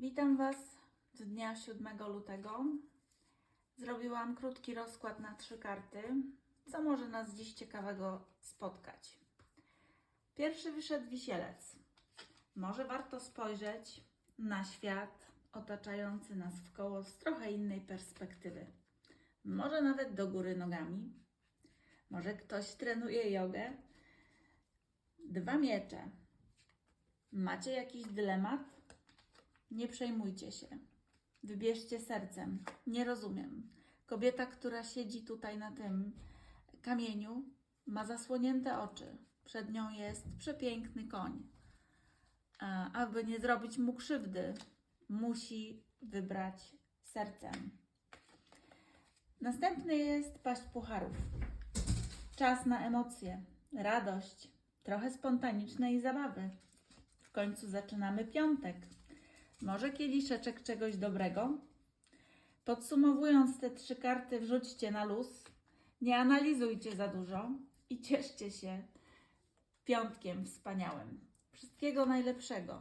Witam Was z dnia 7 lutego. Zrobiłam krótki rozkład na trzy karty, co może nas dziś ciekawego spotkać. Pierwszy wyszedł wisielec. Może warto spojrzeć na świat otaczający nas w koło z trochę innej perspektywy. Może nawet do góry nogami. Może ktoś trenuje jogę. Dwa miecze. Macie jakiś dylemat? Nie przejmujcie się. Wybierzcie sercem. Nie rozumiem. Kobieta, która siedzi tutaj na tym kamieniu, ma zasłonięte oczy. Przed nią jest przepiękny koń. A, aby nie zrobić mu krzywdy, musi wybrać sercem. Następny jest paść pucharów. Czas na emocje, radość, trochę spontanicznej zabawy. W końcu zaczynamy piątek. Może kieliszeczek czegoś dobrego? Podsumowując te trzy karty, wrzućcie na luz. Nie analizujcie za dużo i cieszcie się piątkiem wspaniałym. Wszystkiego najlepszego.